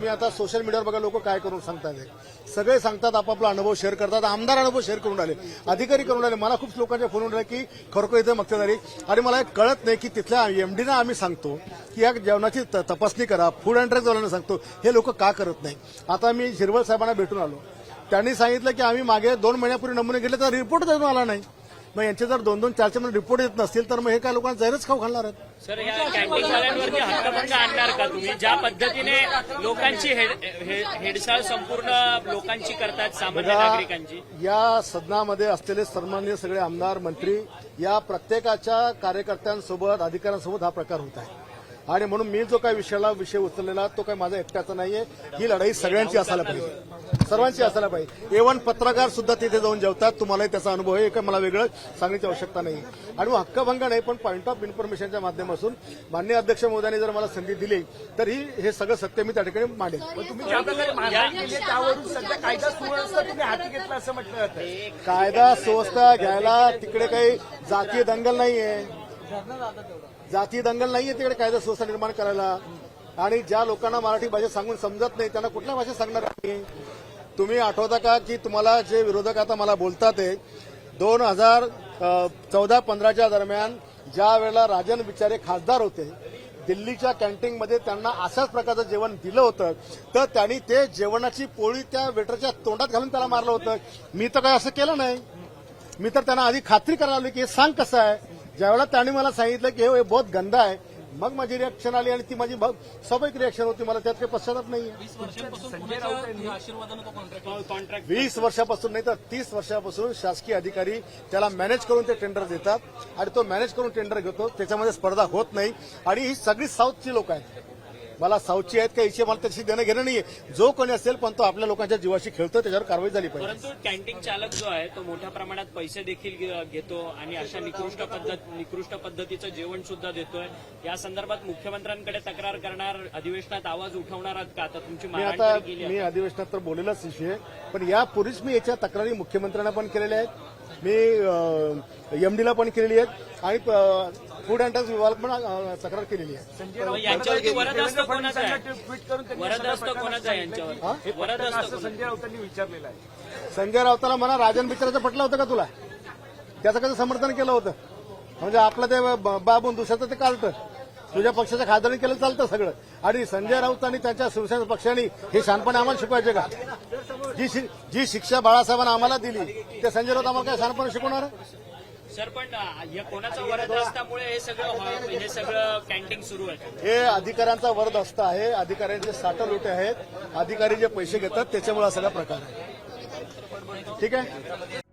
तुम्ही आता सोशल मीडियावर बघा लोक काय करून सांगतात सगळे सांगतात आपापला अनुभव शेअर करतात आमदार अनुभव शेअर करून राहिले. अधिकारी करून राहिले. मला खूप लोकांच्या फोन राहिले की खरोखर इथे मक्तेदारी. आणि मला हे कळत नाही की तिथल्या एमडीना आम्ही सांगतो की या जेवणाची त- तपासणी करा फूड अँड ड्रग्जवाल्यांना सांगतो. हे लोक का करत नाही? आता मी शिरवळ साहेबांना भेटून आलो. त्यांनी सांगितलं की आम्ही मागे दोन महिन्यापूर्वी नमुने घेतले तर रिपोर्ट अजून आला नाही. मग यांचे जर दोन दोन चार चार रिपोर्ट येत नसतील तर मग हे काय लोकांना जैरच खाऊ घालणार आहेत? सर या कॅन्टीनवाल्यांवरती हक्कभंग आणणार का तुम्ही? ज्या पद्धतीने लोकांची हेड- हेडसाळ संपूर्ण लोकांची करतात सामान्य नागरिकांची? या सदनामध्ये असलेले सन्मान्य सगळे आमदार मंत्री या प्रत्येकाच्या कार्यकर्त्यांसोबत अधिकाऱ्यांसोबत हा प्रकार होत आहे. आणि म्हणून मी जो काही विषयाला विषय उचललेला तो काही माझा एकट्याचा नाहीये. ही लढाई सगळ्यांची असायला पाहिजे. सर्वांची असायला पाहिजे. एवन पत्रकार सुद्धा तिथे जाऊन जेवतात. तुम्हालाही त्याचा अनुभव आहे. हे काही मला वेगळं सांगण्याची आवश्यकता नाही. आणि मग हक्कभंग नाही पण पॉईंट ऑफ इन्फॉर्मेशनच्या माध्यमातून मान्य अध्यक्ष महोदयांनी जर मला संधी दिली तर ही हे सगळं सत्य मी त्या ठिकाणी मांडेल तुम्ही ज्या प्रकारे मारहाण केली आहे, त्यावरून सध्या कायदा सुव्यवस्था तुम्ही हाती घेतला असं म्हटलं जातं. कायदा सुव्यवस्था घ्यायला तिकडे काही जातीय दंगल नाहीये. जातीय दंगल नाहीये तिकडे कायदा सुव्यवस्था निर्माण करायला. आणि ज्या लोकांना मराठी भाषा सांगून समजत नाही त्यांना कुठल्या भाषा सांगणार आम्ही? तुम्ही आठवता का की तुम्हाला जे विरोधक आता मला बोलतात ते दोन हजार चौदा पंधराच्या दरम्यान ज्या वेळेला राजन बिचारे खासदार होते दिल्लीच्या कॅन्टीनमध्ये त्यांना अशाच प्रकारचं जेवण दिलं होतं तर त्यांनी ते जेवणाची पोळी त्या वेटरच्या तोंडात घालून त्याला मारलं होतं. मी तर काय असं केलं नाही. मी तर त्यांना आधी खात्री करायला की हे सांग कसं आहे? ज्यावेळेला त्यांनी मला सांगितलं की हे बहुत गंदा आहे मग माझी रिॲक्शन आली आणि ती माझी स्वाभाविक रिॲक्शन होती. मला त्यात काही पश्चाताप नाही कॉन्ट्रॅक्ट वीस वर्षापासून नाही तर तीस वर्षापासून शासकीय अधिकारी त्याला मॅनेज करून ते टेंडर देतात. आणि तो मॅनेज करून टेंडर घेतो. त्याच्यामध्ये स्पर्धा होत नाही. आणि ही सगळी साऊथची लोक आहेत. मला साऊथची आहेत का इथे मला त्याची देणं घेणं नाहीये. जो कोणी असेल पण तो आपल्या लोकांच्या जीवाशी खेळतो त्याच्यावर कारवाई झाली पाहिजे. परंतु कॅन्टीन चालक जो आहे तो मोठ्या प्रमाणात पैसे देखील घेतो आणि अशा निकृष्ट पद्धत निकृष्ट पद्धतीचं जेवण सुद्धा देतोय. या संदर्भात मुख्यमंत्र्यांकडे तक्रार करणार अधिवेशनात आवाज उठवणार आहात का? आता तुमची मी आता मी अधिवेशनात तर बोलेलाच विषय. पण यापूर्वीच मी याच्या तक्रारी मुख्यमंत्र्यांना पण केलेल्या आहेत. मी एमडीला पण केलेली आहेत आणि फूड अँड ड्रग्ज विभाग पण तक्रार केलेली आहे. संजय मग यांच्यावरती वरद देवेंद्र असतं कोणाचं फडणवीसांना आहे ट्विट करून त्यांनी वरद सगळ्या असतं प्रकरणात कोणाचं आहे सांगितलं की यांच्यावर? हे वरद पटकन असतं असं संजय राऊतांनी विचारलेलं आहे. संजय राऊताला म्हणा राजन बिचाराचं पटलं होतं का तुला? त्याचं कसं समर्थन केलं होतं? म्हणजे आपलं ते ब- बाबून दुसऱ्याचं ते काढतं. तुझ्या पक्षाच्या खासदारांनी केलं चालतं सगळं. आणि संजय राऊत आणि त्यांच्या शिवसेना पक्षाने हे शहाणपणे आम्हाला शिकवायचे का? जी जी शिक्षा बाळासाहेबांना आम्हाला दिली ते संजय राऊत आम्हाला काय शहाणपणे शिकवणार? सर पण कोणाचा वरद असल्यामुळे हे सगळं हॉ- हे सगळं कॅन्टीन सुरू आहे. हे अधिकाऱ्यांचा वरद असतं आहे. अधिकाऱ्यांचे साठं लोटे आहेत. अधिकारी जे पैसे घेतात त्याच्यामुळे हा सगळा प्रकार आहे. ठीक आहे?